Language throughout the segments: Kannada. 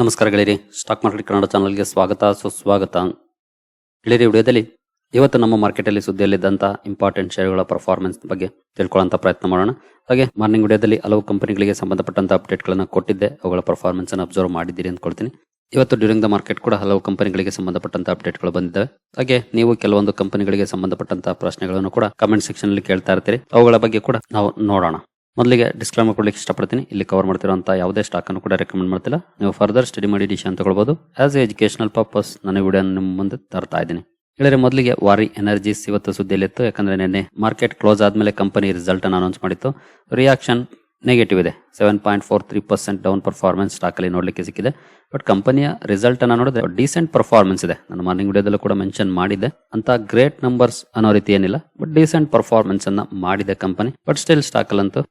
ನಮಸ್ಕಾರ ಗೆಳೆಯರಿ. ಸ್ಟಾಕ್ ಮಾರ್ಕೆಟ್ ಕನ್ನಡ ಚಾನಲ್ಗೆ ಸ್ವಾಗತ, ಸುಸ್ವಾಗತ. ಗೆಳೆಯರಿ ವಿಡಿಯೋದಲ್ಲಿ ಇವತ್ತು ನಮ್ಮ ಮಾರ್ಕೆಟಲ್ಲಿ ಸುದ್ದಿಯಲ್ಲಿದ್ದಂಥ ಇಂಪಾರ್ಟೆಂಟ್ ಶೇರ್ಗಳ ಪರ್ಫಾರ್ಮೆನ್ಸ್ ಬಗ್ಗೆ ತಿಳ್ಕೊಳ್ಳೋಂಥ ಪ್ರಯತ್ನ ಮಾಡೋಣ. ಹಾಗೆ ಮಾರ್ನಿಂಗ್ ವಿಡಿಯೋದಲ್ಲಿ ಹಲವು ಕಂಪನಿಗಳಿಗೆ ಸಂಬಂಧಪಟ್ಟಂಥ ಅಪ್ಡೇಟ್ಗಳನ್ನು ಕೊಟ್ಟಿದ್ದೆ. ಅವುಗಳ ಪರ್ಫಾರ್ಮೆನ್ಸನ್ನು ಅಬ್ಸರ್ವ್ ಮಾಡಿದ್ದೀರಿ ಅಂದ್ಕೊಳ್ತೀನಿ. ಇವತ್ತು ಡ್ಯೂರಿಂಗ್ ದ ಮಾರ್ಕೆಟ್ ಕೂಡ ಹಲವು ಕಂಪನಿಗಳಿಗೆ ಸಂಬಂಧಪಟ್ಟಂತ ಅಪ್ಡೇಟ್ಗಳು ಬಂದಿದ್ದಾವೆ. ಹಾಗೆ ನೀವು ಕೆಲವೊಂದು ಕಂಪನಿಗಳಿಗೆ ಸಂಬಂಧಪಟ್ಟಂತ ಪ್ರಶ್ನೆಗಳನ್ನು ಕೂಡ ಕಮೆಂಟ್ ಸೆಕ್ಷನ್ ಅಲ್ಲಿ ಕೇಳ್ತಾ ಇರ್ತೀರಿ. ಅವುಗಳ ಬಗ್ಗೆ ಕೂಡ ನಾವು ನೋಡೋಣ. ಮೊದಲಿಗೆ ಡಿಸ್ಕ್ಲೈಮರ್ ಕೊಡ್ಲಿಕ್ಕೆ ಇಷ್ಟಪಡ್ತೀನಿ. ಇಲ್ಲಿ ಕವರ್ ಮಾಡ್ತಿರುವಂತಹ ಯಾವುದೇ ಸ್ಟಾಕ್ ಅನ್ನು ಕೂಡ ರೆಕಮೆಂಡ್ ಮಾಡ್ತಿಲ್ಲ. ನೀವು ಫರ್ದರ್ ಸ್ಟಡಿ ಮಾಡಿ ಡಿಸಿಷನ್ ತಗೊಳ್ಬಹುದು ಆಸ್ ಎ ಎಜುಕೇಶನಲ್ ಪರ್ಪಸ್ ನನ್ನ ವಿಡಿಯೋ ನಿಮ್ಮ ಮುಂದೆ ತರ್ತಾ ಇದ್ದೀನಿ. ಹೇಳಿದ್ರೆ ಮೊದಲಿಗೆ ವಾರಿ ಎನರ್ಜೀಸ್ ಇವತ್ತು ಸುದ್ದಿಯಲ್ಲಿತ್ತು. ಯಾಕಂದ್ರೆ ನಿನ್ನೆ ಮಾರ್ಕೆಟ್ ಕ್ಲೋಸ್ ಆದ್ಮೇಲೆ ಕಂಪನಿ ರಿಸಲ್ಟ್ ಅನ್ನು ಅನೌನ್ಸ್ ಮಾಡಿತ್ತು. ರಿಯಾಕ್ಷನ್ ನೆಗೆಟಿವ್ ಇದೆ. Seven point four three percent down performance stock ಅಲ್ಲಿ ನೋಡ್ಲಿಕ್ಕೆ ಸಿಕ್ಕಿದೆ. ಬಟ್ ಕಂಪನಿಯ ರಿಸಲ್ಟ್ ಅನ್ನು ನೋಡಿದ್ರೆ ಡೀಸೆಂಟ್ ಪರ್ಫಾರ್ಮೆನ್ಸ್ ಇದೆ. ನಾನು ಮಾರ್ನಿಂಗ್ ವಿಡಿಯೋದಲ್ಲೂ ಕೂಡ ಮೆನ್ಷನ್ ಮಾಡಿದೆ ಅಂತ ಗ್ರೇಟ್ ನಂಬರ್ಸ್ ಅನ್ನೋ ರೀತಿ ಏನಿಲ್ಲ ಬಟ್ ಡೀಸೆಂಟ್ ಪರ್ಫಾರ್ಮೆನ್ಸ್ ಅನ್ನ ಮಾಡಿದೆ ಕಂಪನಿ ಬಟ್ ಸ್ಟಿಲ್ ಸ್ಟಾಕ್ ಅಲ್ಲಂತೂ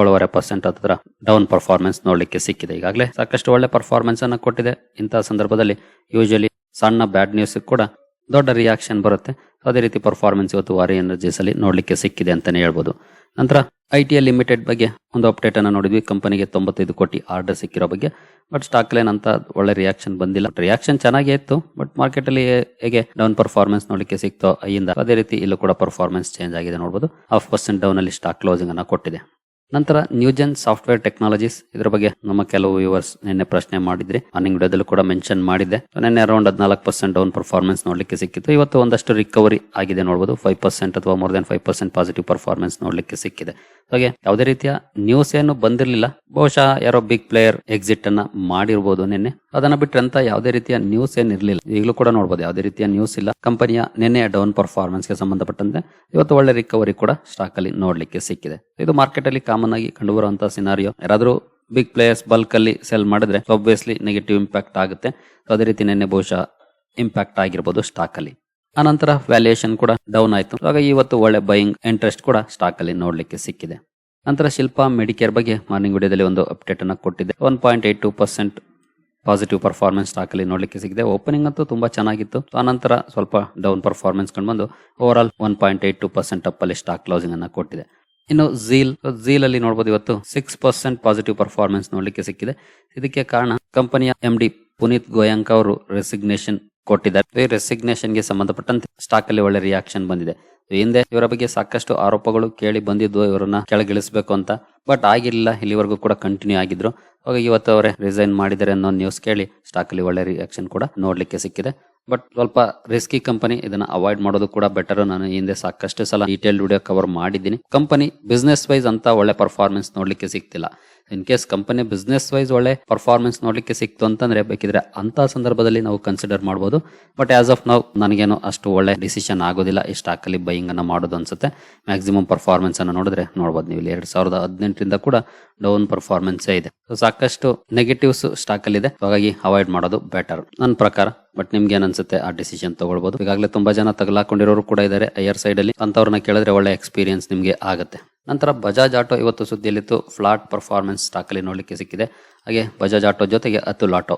ಏಳುವರೆ ಪರ್ಸೆಂಟ್ ಹತ್ರ ಡೌನ್ ಪರ್ಫಾರ್ಮೆನ್ಸ್ ನೋಡಲಿಕ್ಕೆ ಸಿಕ್ಕಿದೆ. ಈಗಾಗಲೇ ಸಾಕಷ್ಟು ಒಳ್ಳೆ ಪರ್ಫಾರ್ಮೆನ್ಸ್ ಅನ್ನು ಕೊಟ್ಟಿದೆ. ಇಂತಹ ಸಂದರ್ಭದಲ್ಲಿ ಯೂಶಲಿ ಸಣ್ಣ ಬ್ಯಾಡ್ ನ್ಯೂಸ್ ಕೂಡ ದೊಡ್ಡ ರಿಯಾಕ್ಷನ್ ಬರುತ್ತೆ. ಅದೇ ರೀತಿ ಪರ್ಫಾರ್ಮೆನ್ಸ್ ಇವತ್ತು ವಾರಿ ಎನರ್ಜೀಸ್ ಅಲ್ಲಿ ನೋಡಲಿಕ್ಕೆ ಸಿಕ್ಕಿದೆ ಅಂತಾನೆ ಹೇಳ್ಬೋದು. ನಂತರ ಐ ಟಿ ಎಲ್ ಲಿಮಿಟೆಡ್ ಬಗ್ಗೆ ಒಂದು ಅಪ್ಡೇಟ್ ಅನ್ನು ನೋಡಿದ್ವಿ. ಕಂಪನಿಗೆ ತೊಂಬತ್ತೈದು ಕೋಟಿ ಆರ್ಡರ್ ಸಿಕ್ಕಿರೋ ಬಗ್ಗೆ. ಬಟ್ ಸ್ಟಾಕ್ ಲೈನ್ ಅಂತ ಒಳ್ಳೆ ರಿಯಾಕ್ಷನ್ ಬಂದಿಲ್ಲ. ರಿಯಾಕ್ಷನ್ ಚೆನ್ನಾಗೇ ಇತ್ತು. ಬಟ್ ಮಾರ್ಕೆಟ್ ಅಲ್ಲಿ ಹೇಗೆ ಡೌನ್ ಪರ್ಫಾರ್ಮೆನ್ಸ್ ನೋಡಲಿಕ್ಕೆ ಸಿಕ್ತೋ ಅಯ್ಯಿಂದ ಅದೇ ರೀತಿ ಇಲ್ಲೂ ಕೂಡ ಪರ್ಫಾರ್ಮೆನ್ಸ್ ಚೇಂಜ್ ಆಗಿದೆ ನೋಡಬಹುದು ಹಾಫ್ ಪರ್ಸೆಂಟ್ ಡೌನ್ ಅಲ್ಲಿ ಸ್ಟಾಕ್ ಕ್ಲೋಸಿಂಗ್ ಅನ್ನು ಕೊಟ್ಟಿದೆ. ನಂತರ ನ್ಯೂಜೆನ್ ಸಾಫ್ಟ್ವೇರ್ ಟೆಕ್ನಾಲಜೀಸ್ ಇದರ ಬಗ್ಗೆ ನಮ್ಮ ಕೆಲವು ವ್ಯೂವರ್ಸ್ ನಿನ್ನೆ ಪ್ರಶ್ನೆ ಮಾಡಿದ್ರಿ ಅರ್ನಿಂಗ್ ವಿಡಿಯೋದಲ್ಲೂ ಕೂಡ ಮೆನ್ಷನ್ ಮಾಡಿದೆ ನಿನ್ನೆ ಅರೌಂಡ್ ಹದಿನಾಲ್ಕು ಪರ್ಸೆಂಟ್ ಡೌನ್ ಪರ್ಫಾರ್ಮೆನ್ಸ್ ನೋಡಲಿಕ್ಕೆ ಸಿಕ್ಕಿತ್ತು. ಇವತ್ತು ಒಂದಷ್ಟು ರಿಕವರಿ ಆಗಿದೆ ನೋಡಬಹುದು ಫೈವ್ ಪರ್ಸೆಂಟ್ ಅಥವಾ more than five percent positive performance ನೋಡಲಿಕ್ಕೆ ಸಿಕ್ಕಿದೆ. ಹಾಗೆ ಯಾವುದೇ ರೀತಿಯ ನ್ಯೂಸ್ ಏನು ಬಂದಿರಲಿಲ್ಲ. ಬಹುಶಃ ಯಾರೋ ಬಿಗ್ ಪ್ಲೇಯರ್ ಎಕ್ಸಿಟ್ ಅನ್ನ ಮಾಡಿರ್ಬೋದು ನಿನ್ನೆ. ಅದನ್ನ ಬಿಟ್ಟರೆ ಅಂತ ಯಾವುದೇ ರೀತಿಯ ನ್ಯೂಸ್ ಏನಿರಲಿಲ್ಲ. ಈಗಲೂ ಕೂಡ ನೋಡಬಹುದು ಯಾವುದೇ ರೀತಿಯ ನ್ಯೂಸ್ ಇಲ್ಲ. ಕಂಪನಿಯ ನಿನ್ನೆಯ ಡೌನ್ ಪರ್ಫಾರ್ಮೆನ್ಸ್ಗೆ ಸಂಬಂಧಪಟ್ಟಂತೆ ಇವತ್ತು ಒಳ್ಳೆ ರಿಕವರಿ ಕೂಡ ಸ್ಟಾಕ್ ಅಲ್ಲಿ ನೋಡ್ಲಿಕ್ಕೆ ಸಿಕ್ಕಿದೆ. ಇದು ಮಾರ್ಕೆಟ್ ಅಲ್ಲಿ ಕಾಮನ್ ಆಗಿ ಕಂಡುಬರುವಂತಹ ಸಿನಾರಿಯೋ ಯಾರಾದರೂ ಬಿಗ್ ಪ್ಲೇಯರ್ಸ್ ಬಲ್ಕ್ ಅಲ್ಲಿ ಸೆಲ್ ಮಾಡಿದ್ರೆ ಒಬ್ವಿಯಸ್ಲಿ ನೆಗೆಟಿವ್ ಇಂಪ್ಯಾಕ್ಟ್ ಆಗುತ್ತೆ. ಅದೇ ರೀತಿ ನಿನ್ನೆ ಬಹುಶಃ ಇಂಪ್ಯಾಕ್ಟ್ ಆಗಿರ್ಬೋದು ಸ್ಟಾಕ್ ಅಲ್ಲಿ. ಆನಂತರ ವ್ಯಾಲ್ಯೂಯೇಷನ್ ಕೂಡ ಡೌನ್ ಆಯಿತು. ಇವಾಗ ಇವತ್ತು ಒಳ್ಳೆ ಬೈಯಿಂಗ್ ಇಂಟ್ರೆಸ್ಟ್ ಕೂಡ ಸ್ಟಾಕ್ ಅಲ್ಲಿ ನೋಡಲಿಕ್ಕೆ ಸಿಕ್ಕಿದೆ. ನಂತರ ಶಿಲ್ಪಾ ಮೆಡಿಕೇರ್ ಬಗ್ಗೆ ಮಾರ್ನಿಂಗ್ ವಿಡಿಯೋದಲ್ಲಿ ಒಂದು ಅಪ್ಡೇಟ್ ಅನ್ನು ಕೊಟ್ಟಿದೆ. One point eight two percent positive performance stock ಅಲ್ಲಿ ನೋಡ್ಲಿಕ್ಕೆ ಸಿಗಿದೆ ಓಪನಿಂಗ್ ಅಂತೂ ತುಂಬಾ ಚೆನ್ನಾಗಿತ್ತು. ಆನಂತರ ಸ್ವಲ್ಪ ಡೌನ್ ಪರ್ಫಾರ್ಮೆನ್ಸ್ ಕಂಡು over all one point eight two percent up ಅಲ್ಲಿ ಸ್ಟಾಕ್ ಕ್ಲೋಸಿಂಗ್ ಅನ್ನ ಕೊಟ್ಟಿದೆ. ಇನ್ನು ಝೀಲ್ ಝೀಲ್ ಅಲ್ಲಿ ನೋಡಬಹುದು ಇವತ್ತು ಸಿಕ್ಸ್ ಪರ್ಸೆಂಟ್ ಪಾಸಿಟಿವ್ ಪರ್ಫಾರ್ಮೆನ್ಸ್ ನೋಡ್ಲಿಕ್ಕೆ ಸಿಕ್ಕಿದೆ. ಇದಕ್ಕೆ ಕಾರಣ ಕಂಪನಿಯ ಎಂ ಡಿ ಪುನೀತ್ ಗೋಯಂಕ ಅವರು ರೆಸಿಗ್ನೇಷನ್ ಕೊಟ್ಟಿದ್ದಾರೆ. ರೆಸಿಗ್ನೇಷನ್ಗೆ ಸಂಬಂಧಪಟ್ಟಂತೆ ಸ್ಟಾಕ್ ಅಲ್ಲಿ ಒಳ್ಳೆ ರಿಯಾಕ್ಷನ್ ಬಂದಿದೆ. ಹಿಂದೆ ಇವರ ಬಗ್ಗೆ ಸಾಕಷ್ಟು ಆರೋಪಗಳು ಕೇಳಿ ಬಂದಿದ್ದು ಇವರನ್ನ ಕೆಳಗಿಳಿಸಬೇಕು ಅಂತ. ಬಟ್ ಆಗಿರಲಿಲ್ಲ, ಇಲ್ಲಿವರೆಗೂ ಕೂಡ ಕಂಟಿನ್ಯೂ ಆಗಿದ್ರು. ಅವಾಗ ಇವತ್ತು ಅವರೇ ರಿಸೈನ್ ಮಾಡಿದ್ದಾರೆ ಅನ್ನೋ ನ್ಯೂಸ್ ಕೇಳಿ ಸ್ಟಾಕ್ ಅಲ್ಲಿ ಒಳ್ಳೆ ರಿಯಾಕ್ಷನ್ ಕೂಡ ನೋಡ್ಲಿಕ್ಕೆ ಸಿಕ್ಕಿದೆ. ಬಟ್ ಸ್ವಲ್ಪ ರಿಸ್ಕಿ ಕಂಪನಿ ಇದನ್ನ ಅವಾಯ್ಡ್ ಮಾಡೋದು ಕೂಡ ಬೆಟರ್ ನಾನು ಹಿಂದೆ ಸಾಕಷ್ಟು ಸಲ ಡೀಟೇಲ್ ವಿಡಿಯೋ ಕವರ್ ಮಾಡಿದ್ದೀನಿ. ಕಂಪನಿ ಬಿಸ್ನೆಸ್ ವೈಸ್ ಅಂತ ಒಳ್ಳೆ ಪರ್ಫಾರ್ಮೆನ್ಸ್ ನೋಡ್ಲಿಕ್ಕೆ ಸಿಗ್ತಿಲ್ಲ. In case company business wise ಒಳ್ಳೆ ಪರ್ಫಾರ್ಮೆನ್ಸ್ ನೋಡ್ಲಿಕ್ಕೆ ಸಿಕ್ತು ಅಂತಂದ್ರೆ ಬೇಕಿದ್ರೆ ಅಂತ ಸಂದರ್ಭದಲ್ಲಿ ನಾವು ಕನ್ಸಿಡರ್ ಮಾಡಬಹುದು ಬಟ್ ಆಸ್ ಆಫ್ ನಾವು ನನಗೇನು ಅಷ್ಟು ಒಳ್ಳೆ ಡಿಸಿಷನ್ ಆಗೋದಿಲ್ಲ. ಈ ಸ್ಟಾಕ್ ಅಲ್ಲಿ ಬೈಯಿಂಗ್ ಅನ್ನ ಮಾಡೋದು ಅನ್ಸುತ್ತೆ. ಮ್ಯಾಕ್ಸಿಮಮ್ ಪರ್ಫಾರ್ಮೆನ್ಸ್ ಅನ್ನು ನೋಡಿದ್ರೆ ನೋಡಬಹುದು ನೀವು. ಇಲ್ಲಿ ಎರಡ್ ಸಾವಿರದ ಹದಿನೆಂಟರಿಂದ ಕೂಡ ಡೌನ್ ಪರ್ಫಾರ್ಮೆನ್ಸ್ ಇದೆ. ಸಾಕಷ್ಟು ನೆಗೆಟಿವ್ಸ್ ಸ್ಟಾಕ್ ಅಲ್ಲಿ ಇದೆ. ಹಾಗಾಗಿ ಅವಾಯ್ಡ್ ಮಾಡೋದು ಬೆಟರ್ ನನ್ನ ಪ್ರಕಾರ ಬಟ್ ನಿಮ್ಗೆ ಏನ್ ಅನ್ಸುತ್ತೆ? ಆ ಡಿಸಿಷನ್ ತಗೊಳ್ಬಹುದು ಈಗಾಗಲೇ ತುಂಬಾ ಜನ ತಗಲಾಕೊಂಡಿರೋರು ಕೂಡ ಇದ್ದಾರೆ ಐಯರ್ ಸೈಡ್ ಅಲ್ಲಿ. ಅಂತವ್ರನ್ನ ಕೇಳಿದ್ರೆ ಒಳ್ಳೆ ಎಕ್ಸ್ಪೀರಿಯನ್ಸ್ ನಿಮ್ಗೆ ಆಗುತ್ತೆ. ನಂತರ ಬಜಾಜ್ ಆಟೋ ಇವತ್ತು ಸುದ್ದಿಯಲ್ಲಿತ್ತು ಫ್ಲಾಟ್ ಪರ್ಫಾರ್ಮೆನ್ಸ್ ಸ್ಟಾಕ್ ಅಲ್ಲಿ ನೋಡ್ಲಿಕ್ಕೆ ಸಿಕ್ಕಿದೆ. ಹಾಗೆ ಬಜಾಜ್ ಆಟೋ ಜೊತೆಗೆ Atul Auto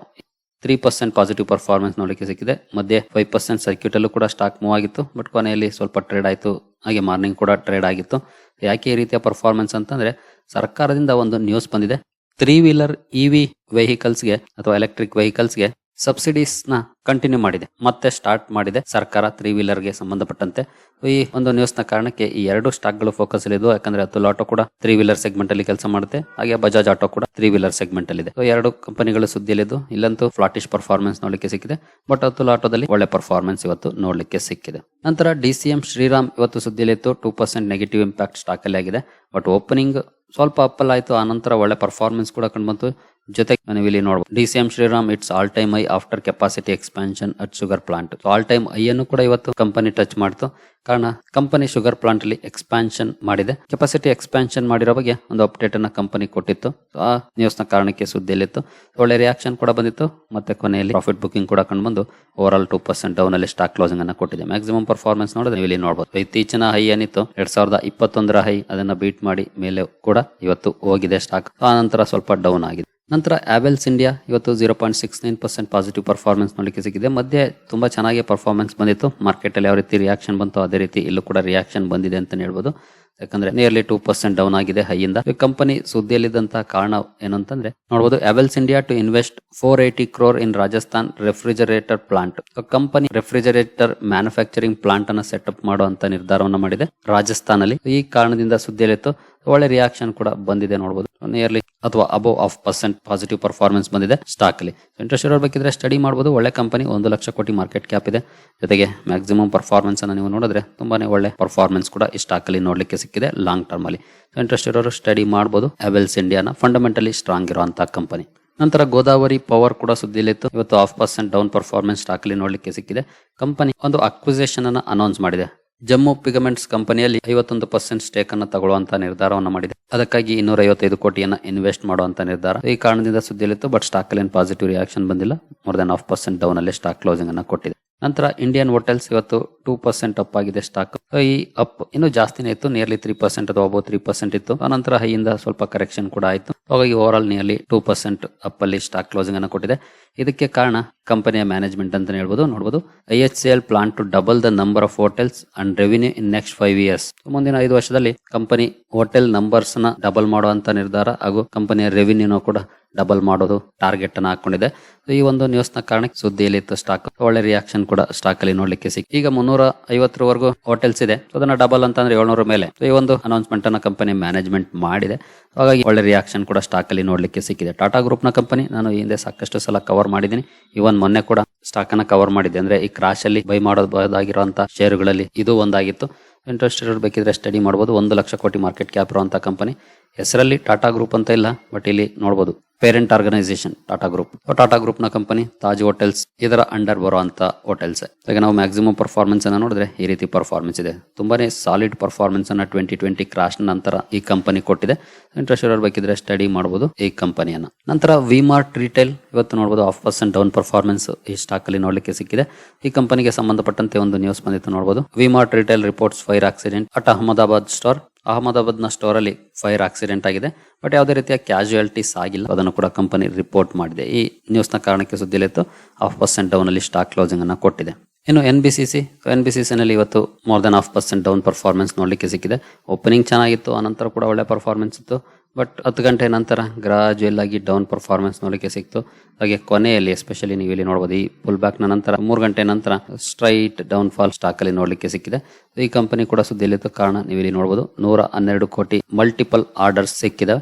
three percent positive performance ನೋಡ್ಲಿಕ್ಕೆ ಸಿಕ್ಕಿದೆ. ಮಧ್ಯೆ ಫೈವ್ ಪರ್ಸೆಂಟ್ ಸರ್ಕ್ಯೂಟ್ ಅಲ್ಲೂ ಕೂಡ ಸ್ಟಾಕ್ ಮೂವ್ ಆಗಿತ್ತು. ಬಟ್ ಕೊನೆಯಲ್ಲಿ ಸ್ವಲ್ಪ ಟ್ರೇಡ್ ಆಯಿತು. ಹಾಗೆ ಮಾರ್ನಿಂಗ್ ಕೂಡ ಟ್ರೇಡ್ ಆಗಿತ್ತು. ಯಾಕೆ ಈ ರೀತಿಯ ಪರ್ಫಾರ್ಮೆನ್ಸ್ ಅಂತಂದ್ರೆ, ಸರ್ಕಾರದಿಂದ ಒಂದು ನ್ಯೂಸ್ ಬಂದಿದೆ. ತ್ರೀ ವೀಲರ್ ಇ ವಿ ವೆಹಿಕಲ್ಸ್ಗೆ ಅಥವಾ ಎಲೆಕ್ಟ್ರಿಕ್ ವೆಹಿಕಲ್ಸ್ಗೆ ಸಬ್ಸಿಡೀಸ್ನ ಕಂಟಿನ್ಯೂ ಮಾಡಿದೆ. ಮತ್ತೆ ಸ್ಟಾರ್ಟ್ ಮಾಡಿದೆ. ಸರ್ಕಾರ ತ್ರೀ ವೀಲರ್ಗೆ ಸಂಬಂಧಪಟ್ಟಂತೆ. ಈ ಒಂದು ನ್ಯೂಸ್ನ ಕಾರಣಕ್ಕೆ ಈ ಎರಡು ಸ್ಟಾಕ್ಗಳು ಫೋಕಸ್ ಇದ್ದು ಯಾಕಂದ್ರೆ ಅತುಲ್ ಆಟೋ ಕೂಡ ತ್ರೀ ವೀಲರ್ ಸೆಗ್ಮೆಂಟ್ ಅಲ್ಲಿ ಕೆಲಸ ಮಾಡುತ್ತೆ. ಹಾಗೆ ಬಜಾಜ್ ಆಟೋ ಕೂಡ ತ್ರೀ ವೀಲರ್ ಸೆಗ್ಮೆಂಟ್ ಅಲ್ಲಿ ಇದೆ. ಎರಡು ಕಂಪನಿಗಳು ಸುದ್ದಿಯಲ್ಲಿದ್ದು ಇಲ್ಲಂತೂ ಫ್ಲಾಟಿಶ್ ಪರ್ಫಾರ್ಮೆನ್ಸ್ ನೋಡಲಿಕ್ಕೆ ಸಿಕ್ಕಿದೆ. ಬಟ್ ಅತುಲ್ ಆಟೋದಲ್ಲಿ ಒಳ್ಳೆ ಪರ್ಫಾರ್ಮೆನ್ಸ್ ಇವತ್ತು ನೋಡಲಿಕ್ಕೆ ಸಿಕ್ಕಿದೆ. ನಂತರ ಡಿ ಸಿ ಎಂ ಶ್ರೀರಾಮ್ ಇವತ್ತು ಸುದ್ದಿಯಲ್ಲಿತ್ತು two percent negative impact stock ಅಲ್ಲಿ ಆಗಿದೆ. ಬಟ್ ಓಪನಿಂಗ್ ಸ್ವಲ್ಪ ಅಪ್ಪಲ್ ಆಯಿತು. ಆನಂತರ ನಂತರ ಒಳ್ಳೆ ಪರ್ಫಾರ್ಮೆನ್ಸ್ ಕೂಡ ಕಂಡುಬಂತು ಜೊತೆಗೆ ನೀವು ಇಲ್ಲಿ ನೋಡಬಹುದು D C M Shriram it's all time high after capacity expansion at sugar plant all time high ಅನ್ನು ಕೂಡ ಇವತ್ತು ಕಂಪನಿ ಟಚ್ ಮಾಡ್ತು. ಕಾರಣ ಕಂಪನಿ ಶುಗರ್ ಪ್ಲಾಂಟ್ ಅಲ್ಲಿ ಎಕ್ಸ್ಪಾನ್ಷನ್ ಮಾಡಿದೆ. ಕೆಪಾಸಿಟಿ ಎಕ್ಸ್ಪಾನ್ಷನ್ ಮಾಡಿರೋ ಬಗ್ಗೆ ಒಂದು ಅಪ್ಡೇಟ್ ಅನ್ನ ಕಂಪನಿ ಕೊಟ್ಟಿತ್ತು. ಆ ನ್ಯೂಸ್ನ ಕಾರಣಕ್ಕೆ ಸುದ್ದಿಯಲ್ಲಿತ್ತು. ಒಳ್ಳೆ ರಿಯಾಕ್ಷನ್ ಕೂಡ ಬಂದಿತ್ತು. ಮತ್ತೆ ಕೊನೆಯಲ್ಲಿ ಪ್ರಾಫಿಟ್ ಬುಕಿಂಗ್ ಕೂಡ ಕಂಡು ಬಂದು over all two percent down ಅಲ್ಲಿ ಸ್ಟಾಕ್ ಕ್ಲೋಸಿಂಗ್ ಅನ್ನ ಕೊಟ್ಟಿದೆ. ಮ್ಯಾಕ್ಸಿಮಮ್ ಪರ್ಫಾರ್ಮೆನ್ಸ್ ನೋಡಿದ್ರೆ ಇಲ್ಲಿ ನೋಡಬಹುದು ಇತ್ತೀಚಿನ ಹೈ ಏನಿತ್ತು? ಎರಡ್ ಸಾವಿರದ ಇಪ್ಪತ್ತೊಂದರ ಹೈ ಅದನ್ನ ಬೀಟ್ ಮಾಡಿ ಮೇಲೆ ಕೂಡ ಇವತ್ತು ಹೋಗಿದೆ ಸ್ಟಾಕ್ ಆ ನಂತರ ಸ್ವಲ್ಪ ಡೌನ್ ಆಗಿದೆ. ನಂತರ ಆವೆಲ್ಸ್ ಇಂಡಿಯಾ ಇವತ್ತು zero point six nine percent positive performance ನೋಡಲಿಕ್ಕೆ ಸಿಕ್ಕಿದೆ. ಮಧ್ಯೆ ತುಂಬಾ ಚೆನ್ನಾಗಿ ಪರ್ಫಾರ್ಮೆನ್ಸ್ ಬಂದಿತ್ತು. ಮಾರ್ಕೆಟ್ ಅಲ್ಲಿ ಯಾವ ರೀತಿ ರಿಯಾಕ್ಷನ್ ಬಂತು ಅದೇ ರೀತಿ ಇಲ್ಲೂ ಕೂಡ ರಿಯಾಕ್ಷನ್ ಬಂದಿದೆ ಅಂತ ಹೇಳ್ಬೋದು. ಯಾಕಂದ್ರೆ ನಿಯರ್ಲಿ ಟೂ ಪರ್ಸೆಂಟ್ ಡೌನ್ ಆಗಿದೆ ಹೈಯಿಂದ. ಕಂಪನಿ ಸುದ್ದಿಯಲ್ಲಿದ್ದಂತಹ ಕಾರಣ ಏನಂತಂದ್ರೆ ನೋಡಬಹುದು Havells India to invest four eighty crore in Rajasthan refrigerator plant company refrigerator manufacturing plant ಅನ್ನು ಸೆಟಪ್ ಮಾಡುವಂತ ನಿರ್ಧಾರವನ್ನು ಮಾಡಿದೆ. ರಾಜಸ್ಥಾನಲ್ಲಿ ಈ ಕಾರಣದಿಂದ ಸುದ್ದಿಯಲ್ಲಿತ್ತು. ಒಳ್ಳೆ ರಿಯಾಕ್ಷನ್ ಕೂಡ ಬಂದಿದೆ ನೋಡಬಹುದು ನಿಯರ್ಲಿ ಅಥವಾ above half percent positive performance ಬಂದಿದೆ ಸ್ಟಾಕ್ ಅಲ್ಲಿ. ಇಂಟ್ರೆಸ್ಟ್ ಇರಬೇಕಿದ್ರೆ ಬೇಕಿದ್ರೆ ಸ್ಟಡಿ ಮಾಡಬಹುದು ಒಳ್ಳೆ ಕಂಪನಿ ಒಂದು ಲಕ್ಷ ಕೋಟಿ ಮಾರ್ಕೆಟ್ ಕ್ಯಾಪ್ ಇದೆ. ಜೊತೆಗೆ ಮ್ಯಾಕ್ಸಿಮಮ್ ಪರ್ಫಾರ್ಮೆನ್ಸ್ ಅನ್ನ ನೀವು ನೋಡಿದ್ರೆ ತುಂಬಾನೇ ಒಳ್ಳೆ ಪರ್ಫಾರ್ಮೆನ್ಸ್ ಕೂಡ ಈ ಸ್ಟಾಕ್ ಅಲ್ಲಿ ನೋಡ್ಲಿಕ್ಕೆ ಸಿಕ್ಕಿದೆ ಲಾಂಗ್ ಟರ್ಮ್ ಅಲ್ಲಿ. ಇಂಟ್ರೆಸ್ಟ್ ಇರೋರು ಸ್ಟಡಿ ಮಾಡಬಹುದು ಅವೆಲ್ಸ್ ಇಂಡಿಯಾನ ಫಂಡಮೆಂಟಲಿ ಸ್ಟ್ರಾಂಗ್ ಇರುವಂತಹ ಕಂಪನಿ ನಂತರ ಗೋದಾವರಿ ಪವರ್ ಕೂಡ ಸುದ್ದಿಲಿತ್ತು ಇವತ್ತು half percent down performance stock ಅಲ್ಲಿ ನೋಡ್ಲಿಕ್ಕೆ ಸಿಕ್ಕಿದೆ. ಕಂಪನಿ ಒಂದು ಅಕ್ವಿಸೇಷನ್ ಅನ್ನ ಅನೌನ್ಸ್ ಮಾಡಿದೆ. ಜಮ್ಮು ಪಿಗಮೆಂಟ್ಸ್ ಕಂಪನಿಯಲ್ಲಿ ಐವತ್ತೊಂದು ಪರ್ಸೆಂಟ್ ಸ್ಟೇಕ್ ಅನ್ನು ತಗೊಳ್ಳುವಂತ ನಿರ್ಧಾರವನ್ನು ಮಾಡಿದೆ. ಅದಕ್ಕಾಗಿ ಇನ್ನೂರ ಐವತ್ತೈದು ಕೋಟಿಯನ್ನ ಇನ್ವೆಸ್ಟ್ ಮಾಡುವಂತ ನಿರ್ಧಾರ. ಈ ಕಾರಣದಿಂದ ಸುದ್ದಿಲಿತ್ತು ಬಟ್ ಸ್ಟಾಕ್ ಅಲ್ಲಿ ಪಾಸಿಟಿವ್ ರಿಯಾಕ್ಷನ್ ಬಂದಿಲ್ಲ. More than half percent down ಅಲ್ಲಿ ಸ್ಟಾಕ್ ಕ್ಲೋಸಿಂಗ್ ಅನ್ನ ಕೊಟ್ಟಿದೆ. ನಂತರ ಇಂಡಿಯನ್ ಹೋಟೆಲ್ಸ್ ಇವತ್ತು ಟೂ ಪರ್ಸೆಂಟ್ ಅಪ್ ಆಗಿದೆ ಸ್ಟಾಕ್ ಈ ಅಪ್ ಇನ್ನು ಜಾಸ್ತಿನೇ ಇತ್ತು ನಿಯರ್ಲಿ ತ್ರೀ ಪರ್ಸೆಂಟ್ ಅಥವಾ ಅಬೌವ್ ತ್ರೀ ಪರ್ಸೆಂಟ್ ಇತ್ತು. ಆನಂತರ ಹೈಯಿಂದ ಸ್ವಲ್ಪ ಕರೆಕ್ಷನ್ ಕೂಡ ಆಯಿತು. ಹಾಗಾಗಿ over all nearly two percent up ಅಲ್ಲಿ ಸ್ಟಾಕ್ ಕ್ಲೋಸಿಂಗ್ ಅನ್ನು ಕೊಟ್ಟಿದೆ. ಇದಕ್ಕೆ ಕಾರಣ ಕಂಪನಿಯ ಮ್ಯಾನೇಜ್ಮೆಂಟ್ ಅಂತ ಹೇಳ್ಬೋದು. ನೋಡಬಹುದು I H C L plan to double the number of hotels and revenue in next five years ಮುಂದಿನ ಐದು ವರ್ಷದಲ್ಲಿ ಕಂಪನಿ ಹೋಟೆಲ್ ನಂಬರ್ಸ್ನ ಡಬಲ್ ಮಾಡುವಂತ ನಿರ್ಧಾರ ಹಾಗೂ ಕಂಪನಿಯ ರೆವಿನ್ಯೂನು ಕೂಡ ಡಬಲ್ ಮಾಡೋದು ಟಾರ್ಗೆಟ್ ಅನ್ನ ಹಾಕೊಂಡಿದೆ. ಈ ಒಂದು ನ್ಯೂಸ್ನ ಕಾರಣಕ್ಕೆ ಸುದ್ದಿಯಲ್ಲಿ ಇತ್ತು ಸ್ಟಾಕ್ ಒಳ್ಳೆ ರಿಯಾಕ್ಷನ್ ಕೂಡ ಸ್ಟಾಕ್ ಅಲ್ಲಿ ನೋಡ್ಲಿಕ್ಕೆ ಸಿಕ್ ಈಗ ಮುನ್ನೂರ ಐವತ್ತರವರೆಗೂ ಹೋಟೆಲ್ಸ್ ಇದೆ ಅದನ್ನ ಡಬಲ್ ಅಂತಂದ್ರೆ ಏಳ್ನೂರ ಮೇಲೆ. ಈ ಒಂದು ಅನೌನ್ಸ್ಮೆಂಟ್ ಅನ್ನ ಕಂಪನಿ ಮ್ಯಾನೇಜ್ಮೆಂಟ್ ಮಾಡಿದೆ. ಹಾಗಾಗಿ ಒಳ್ಳೆ ರಿಯಾಕ್ಷನ್ ಕೂಡ ಸ್ಟಾಕ್ ಅಲ್ಲಿ ನೋಡ್ಲಿಕ್ಕೆ ಸಿಕ್ಕಿದೆ. ಟಾಟಾ ಗ್ರೂಪ್ನ ಕಂಪನಿ ನಾನು ಹಿಂದೆ ಸಾಕಷ್ಟು ಸಲ ಕವರ್ ಮಾಡಿದ್ದೀನಿ. ಇವನ್ ಮೊನ್ನೆ ಕೂಡ ಸ್ಟಾಕ್ ಅನ್ನ ಕವರ್ ಮಾಡಿದೆ ಅಂದ್ರೆ ಈ ಕ್ರಾಶ್ ಅಲ್ಲಿ ಬೈ ಮಾಡಬಹುದಾಗಿರುವಂತಹ ಷೇರುಗಳಲ್ಲಿ ಇದು ಒಂದಾಗಿತ್ತು. ಇಂಟ್ರೆಸ್ಟ್ ಇರೋರು ಬೇಕಿದ್ರೆ ಸ್ಟಡಿ ಮಾಡಬಹುದು ಒಂದು ಲಕ್ಷ ಕೋಟಿ ಮಾರ್ಕೆಟ್ ಕ್ಯಾಪ್ ಇರುವಂತ ಕಂಪನಿ ಹೆಸರಲ್ಲಿ ಟಾಟಾ ಗ್ರೂಪ್ ಅಂತ ಇಲ್ಲ ಬಟ್ ಇಲ್ಲಿ ನೋಡಬಹುದು parent organisation, Tata group. Tata ಗ್ರೂಪ್ನ ಕಂಪನಿ ತಾಜ್ ಹೋಟೆಲ್ಸ್, ಇದರ ಅಂಡರ್ ಬರುವಂತ ಹೋಟೆಲ್ಸ್. ಈಗ ನಾವು ಮ್ಯಾಕ್ಸಿಮಮ್ ಪರ್ಫಾರ್ಮೆನ್ಸ್ ಅನ್ನ ನೋಡಿದ್ರೆ ಈ ರೀತಿ ಪರ್ಫಾರ್ಮೆನ್ಸ್ ಇದೆ. ತುಂಬಾನೇ ಸಾಲಿಡ್ ಪರ್ಫಾರ್ಮೆನ್ಸ್ ಅನ್ನ ಟ್ವೆಂಟಿ ಟ್ವೆಂಟಿ ಕ್ರಾಶ್ ನಂತರ ಈ ಕಂಪನಿ ಕೊಟ್ಟಿದೆ. ಇಂಟ್ರೆಸ್ಟ್ ಇರೋರು ಬೇಕಿದ್ರೆ ಸ್ಟಡಿ ಮಾಡಬಹುದು ಈ ಕಂಪನಿಯನ್ನ. ನಂತರ ವಿಮಾರ್ಟ್ ರಿಟೇಲ್ ಇವತ್ತು ನೋಡಬಹುದು ಆಫ್ ಪರ್ಸೆಂಟ್ ಡೌನ್ ಪರ್ಫಾರ್ಮೆನ್ಸ್ ಈ ಸ್ಟಾಕ್ ಅಲ್ಲಿ ನೋಡ್ಲಿಕ್ಕೆ ಸಿಕ್ಕಿದೆ. ಈ ಕಂಪನಿಗೆ ಸಂಬಂಧಪಟ್ಟಂತೆ ಒಂದು ನ್ಯೂಸ್ ಬಂದಿತ್ತು ನೋಡಬಹುದು V Mart retail reports fire accident at Ahmedabad store Ahmedabad ಸ್ಟೋರಲ್ಲಿ fire accident ಆಗಿದೆ. ಬಟ್ ಯಾವುದೇ ರೀತಿಯ ಕ್ಯಾಶುಯಾಲಿಟೀಸ್ ಆಗಿಲ್ಲ. ಅದನ್ನು ಕೂಡ ಕಂಪನಿ ರಿಪೋರ್ಟ್ ಮಾಡಿದೆ. ಈ ನ್ಯೂಸ್ನ ಕಾರಣಕ್ಕೆ ಸುದ್ದಿಲಿತ್ತು ಹಾಫ್ ಪರ್ಸೆಂಟ್ ಡೌನ್ ಅಲ್ಲಿ ಸ್ಟಾಕ್ ಕ್ಲೋಸಿಂಗ್ ಅನ್ನು ಕೊಟ್ಟಿದೆ. ಇನ್ನು N B C C N B C ನಲ್ಲಿ ಇವತ್ತು more than half percent down performance ನೋಡಲಿಕ್ಕೆ ಸಿಕ್ಕಿದೆ. ಓಪನಿಂಗ್ ಚೆನ್ನಾಗಿತ್ತು, ಆನಂತರ ಕೂಡ ಒಳ್ಳೆ ಪರ್ಫಾರ್ಮೆನ್ಸ್ ಇತ್ತು. ಬಟ್ ಹತ್ತು ಗಂಟೆ ನಂತರ ಗ್ರಾಜುಯಲ್ ಆಗಿ ಡೌನ್ ಪರ್ಫಾರ್ಮೆನ್ಸ್ ನೋಡಲಿಕ್ಕೆ ಸಿಕ್ತು. ಹಾಗೆ ಕೊನೆಯಲ್ಲಿ ಎಸ್ಪೆಷಲಿ ನೀವು ಇಲ್ಲಿ ನೋಡಬಹುದು ಈ ಪುಲ್ ಬ್ಯಾಕ್ ನಂತರ ಮೂರು ಗಂಟೆ ನಂತರ ಸ್ಟ್ರೈಟ್ ಡೌನ್ ಫಾಲ್ ಸ್ಟಾಕ್ ಅಲ್ಲಿ ನೋಡಲಿಕ್ಕೆ ಸಿಕ್ಕಿದೆ. ಈ ಕಂಪನಿ ಕೂಡ ಸುದ್ದಿಲಿತ್ತು ಕಾರಣ ನೀವು ಇಲ್ಲಿ ನೋಡಬಹುದು ನೂರ ಹನ್ನೆರಡು ಕೋಟಿ ಮಲ್ಟಿಪಲ್ ಆರ್ಡರ್ಸ್ ಸಿಕ್ಕಿದೆ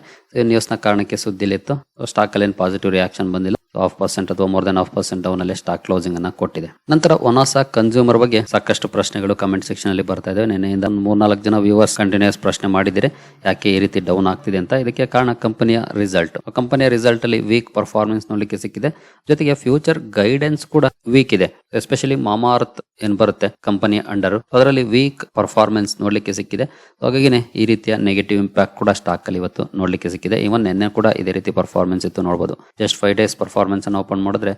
ನ್ಯೂಸ್ನ ಕಾರಣಕ್ಕೆ ಸುದ್ದಿಲಿತ್ತು ಸ್ಟಾಕ್ ಅಲ್ಲಿ ಪಾಸಿಟಿವ್ ರಿಯಾಕ್ಷನ್ ಬಂದಿಲ್ಲ. ಹಾಫ್ ಪರ್ಸೆಂಟ್ ಅಥವಾ more than half percent down ಅಲ್ಲಿ ಸ್ಟಾಕ್ ಕ್ಲೋಸಿಂಗ್ ಅನ್ನ ಕೊಟ್ಟಿದೆ. ನಂತರ ಒನಾಸ ಕನ್ಸ್ಯೂಮರ್ ಬಗ್ಗೆ ಸಾಕಷ್ಟು ಪ್ರಶ್ನೆಗಳು ಕಮೆಂಟ್ ಸೆಕ್ಷನ್ ಅಲ್ಲಿ ಬರ್ತಾ ಇದಾವೆ. ನಿನ್ನೆಯಿಂದ ಮೂರ್ನಾಲ್ಕು ಜನ ವ್ಯೂವರ್ಸ್ ಕಂಟಿನ್ಯೂಸ್ ಪ್ರಶ್ನೆ ಮಾಡಿದಿರಿ ಯಾಕೆ ಈ ರೀತಿ ಡೌನ್ ಆಗ್ತಿದೆ ಅಂತ ಇದಕ್ಕೆ ಕಾರಣ ಕಂಪನಿಯ ರಿಸಲ್ಟ್ ಕಂಪನಿಯ ರಿಸಲ್ಟ್ ಅಲ್ಲಿ ವೀಕ್ ಪರ್ಫಾರ್ಮೆನ್ಸ್ ನೋಡ್ಲಿಕ್ಕೆ ಸಿಕ್ಕಿದೆ. ಜೊತೆಗೆ ಫ್ಯೂಚರ್ ಗೈಡೆನ್ಸ್ ಕೂಡ ವೀಕ್ ಇದೆ. ಎಸ್ಪೆಷಲಿ ಮಾಮಾರ್ತ್ ಏನ್ ಬರುತ್ತೆ ಕಂಪನಿಯ ಅಂಡರ್ ಅದರಲ್ಲಿ ವೀಕ್ ಪರ್ಫಾರ್ಮೆನ್ಸ್ ನೋಡ್ಲಿಕ್ಕೆ ಸಿಕ್ಕಿದೆ. ಹಾಗಾಗಿನೇ ಈ ರೀತಿಯ ನೆಗೆಟಿವ್ ಇಂಪ್ಯಾಕ್ಟ್ ಕೂಡ ಸ್ಟಾಕ್ ಅಲ್ಲಿ ಇವತ್ತು ನೋಡ್ಲಿಕ್ಕೆ ಸಿಕ್ಕಿದೆ. ಇವನ್ ನಿನ್ನೆ ಕೂಡ ಇದೇ ರೀತಿ ಪರ್ಫಾರ್ಮೆನ್ಸ್ ಇತ್ತು ನೋಡಬಹುದು ಜಸ್ಟ್ ಫೈವ್ ಡೇಸ್ ಪರ್ಫಾರ್ಮೆನ್ಸ್ ಅನ್ನು ಓಪನ್ ಮಾಡಿದ್ರೆ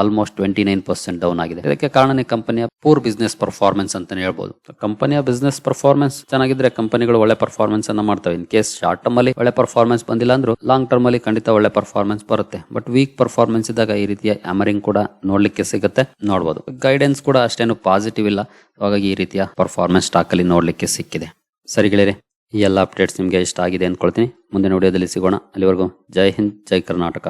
almost twenty nine percent down ಆಗಿದೆ. ಇದಕ್ಕೆ ಕಾರಣನೇ ಕಂಪನಿಯ ಪೂರ್ ಬಿಸ್ನೆಸ್ ಪರ್ಫಾರ್ಮೆನ್ಸ್ ಅಂತಾನೆ ಹೇಳ್ಬೋದು. ಕಂಪನಿಯ ಬಿಸ್ನೆಸ್ ಪರ್ಫಾರ್ಮೆನ್ಸ್ ಚೆನ್ನಾಗಿದ್ರೆ ಕಂಪನಿಗಳು ಒಳ್ಳೆ ಪರ್ಫಾರ್ಮೆನ್ಸ್ ಅನ್ನ ಮಾಡ್ತವೆ. ಇನ್ ಕೇಸ್ ಶಾರ್ಟ್ ಟರ್ಮ್ ಅಲ್ಲಿ ಒಳ್ಳೆ ಪರ್ಫಾರ್ಮೆನ್ಸ್ ಬಂದಿಲ್ಲ ಅಂದ್ರೂ ಲಾಂಗ್ ಟರ್ಮ್ ಅಲ್ಲಿ ಖಂಡಿತ ಒಳ್ಳೆ ಪರ್ಫಾರ್ಮೆನ್ಸ್ ಬರುತ್ತೆ. ಬಟ್ ವೀಕ್ ಪರ್ಫಾರ್ಮೆನ್ಸ್ ಇದ್ದಾಗ ಈ ರೀತಿಯ ಅಮರಿಂಗ್ ಕೂಡ ನೋಡ್ಲಿಕ್ಕೆ ಸಿಗುತ್ತೆ ನೋಡಬಹುದು ಗೈಡೆನ್ಸ್ ಕೂಡ ಅಷ್ಟೇನು ಪಾಸಿಟಿವ್ ಇಲ್ಲ. ಹಾಗಾಗಿ ಈ ರೀತಿಯ ಪರ್ಫಾರ್ಮೆನ್ಸ್ ಸ್ಟಾಕ್ ಅಲ್ಲಿ ನೋಡ್ಲಿಕ್ಕೆ ಸಿಕ್ಕಿದೆ. ಸರಿ ಗೆಳೆಯರೆ, ಈ ಎಲ್ಲ ಅಪ್ಡೇಟ್ಸ್ ನಿಮಗೆ ಇಷ್ಟ ಆಗಿದೆ ಅನ್ಕೊಳ್ತೀನಿ. ಮುಂದಿನ ವಿಡಿಯೋದಲ್ಲಿ ಸಿಗೋಣ. ಅಲ್ಲಿವರೆಗೂ ಜೈ ಹಿಂದ್, ಜೈ ಕರ್ನಾಟಕ.